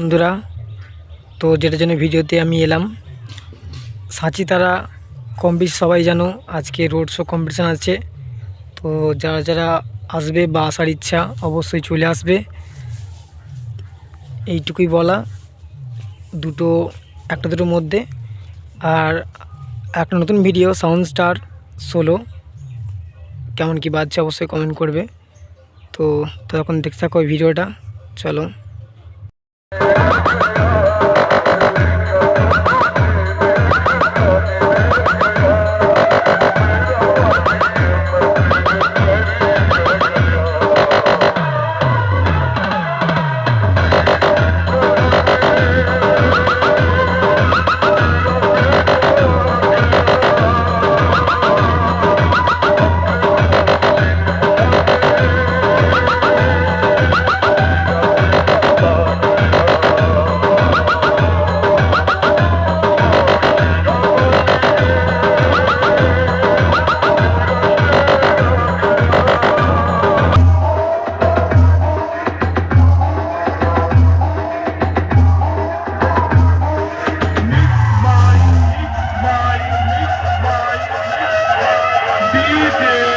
বন্ধুরা। তো যেটার জন্য ভিডিওতে আমি এলাম সাঁচি তারা কম বেশি সবাই জানো, আজকে রোড শো কম্পিটিশান আছে। তো যারা যারা আসবে বা আসার ইচ্ছা, অবশ্যই চলে আসবে। এইটুকুই বলা, দুটো, একটা দুটোর মধ্যে। আর একটা নতুন ভিডিও, সাউন্ড স্টার ষোলো কেমন কি বাজছে অবশ্যই কমেন্ট করবে। তো তখন দেখতে থাকো ভিডিওটা, চলো। Oh, my God. Thank you.